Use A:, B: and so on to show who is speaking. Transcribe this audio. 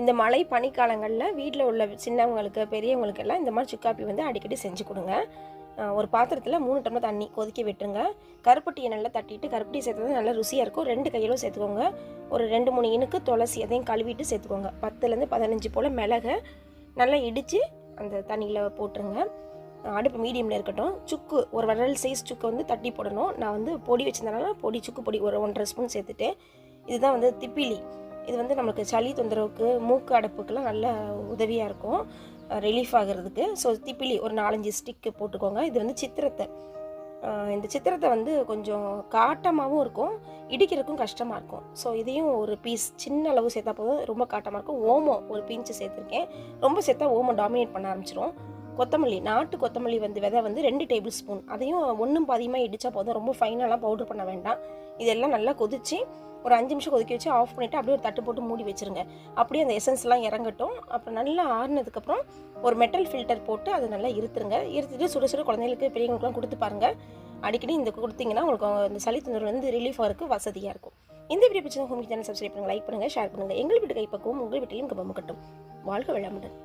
A: இந்த மழை பனிக்காலங்களில் வீட்டில் உள்ள சின்னவங்களுக்கு பெரியவங்களுக்கு எல்லாம் இந்த மாதிரி சுக்காப்பி வந்து அடிக்கடி செஞ்சு கொடுங்க. ஒரு பாத்திரத்தில் மூணு டம்ளர் தண்ணி கொதிக்க விட்டுருங்க. கருப்பட்டியை நல்லா தட்டிட்டு கருப்பட்டி சேர்த்தது நல்லா ருசியாக இருக்கும். ரெண்டு கையிலும் சேர்த்துக்கோங்க. ஒரு ரெண்டு மூணு இனுக்கு துளசி அதையும் கழுவிட்டு சேர்த்துக்கோங்க. பத்துலேருந்து பதினஞ்சு போல் மிளகை நல்லா இடித்து அந்த தண்ணியில் போட்டுருங்க. அடுப்பு மீடியமில் இருக்கட்டும். சுக்கு ஒரு விரல் சைஸ் சுக்கு வந்து தட்டி போடணும். நான் வந்து பொடி வச்சுருந்தனால பொடி சுக்கு பொடி ஒரு ஒன்றரை ஸ்பூன் சேர்த்துட்டு இதுதான் வந்து திப்பிலி. இது வந்து நம்மளுக்கு சளி தொந்தரவுக்கு மூக்கு அடைப்புக்கெலாம் நல்ல உதவியாக இருக்கும். ரிலீஃப் ஆகிறதுக்கு. ஸோ திப்பிலி ஒரு நாலஞ்சு ஸ்டிக்கு போட்டுக்கோங்க. இது வந்து சித்திரத்தை. இந்த சித்திரத்தை வந்து கொஞ்சம் காட்டமாகவும் இருக்கும். இடிக்கிறதுக்கும் கஷ்டமாக இருக்கும். ஸோ இதையும் ஒரு பீஸ் சின்ன அளவு சேர்த்தா போதும். ரொம்ப காட்டமாக இருக்கும். ஓமம் ஒரு பீஞ்சு சேர்த்துருக்கேன். ரொம்ப சேர்த்தா ஓமம் டாமினேட் பண்ண ஆரம்பிச்சிரும். கொத்தமல்லி நாட்டு கொத்தமல்லி வந்து விதை வந்து ரெண்டு டேபிள் ஸ்பூன் அதையும் ஒன்றும் பாதியமாக இடித்தா போதும். ரொம்ப ஃபைனலாக பவுடர் பண்ண வேண்டாம். இதெல்லாம் நல்லா கொதித்து ஒரு அஞ்சு நிமிஷம் கொதிக்க வச்சு ஆஃப் பண்ணிவிட்டு அப்படியே ஒரு தட்டு போட்டு மூடி வச்சிருங்க. அப்படியே அந்த எசன்ஸ்லாம் இறங்கட்டும். அப்புறம் நல்லா ஆறுனதுக்கப்புறம் ஒரு மெட்டல் ஃபில்டர் போட்டு அதை நல்லா இருத்துருங்க. இருத்துட்டு சுட சுட குழந்தைங்களுக்கு பெரியவங்களுக்குலாம் கொடுத்து பாருங்கள் அடிக்கடி இந்த கொடுத்தீங்கன்னா உங்களுக்கு இந்த சளி தொந்தரவு வந்து ரிலீஃப் ஆகிறதுக்கு வசதியாக இருக்கும். இந்த வீடியோ பிடிச்சது ஹோம் சேனல் சப்ஸ்கிரைப் பண்ணுங்கள் லைக் பண்ணுங்கள் ஷேர் பண்ணுங்கள் எங்கள் வீட்டு கைப்பக்குவம் உங்கள் வீட்டிலையும் கம்பம் கட்டும் வாழ்க வெள்ளாமுடன்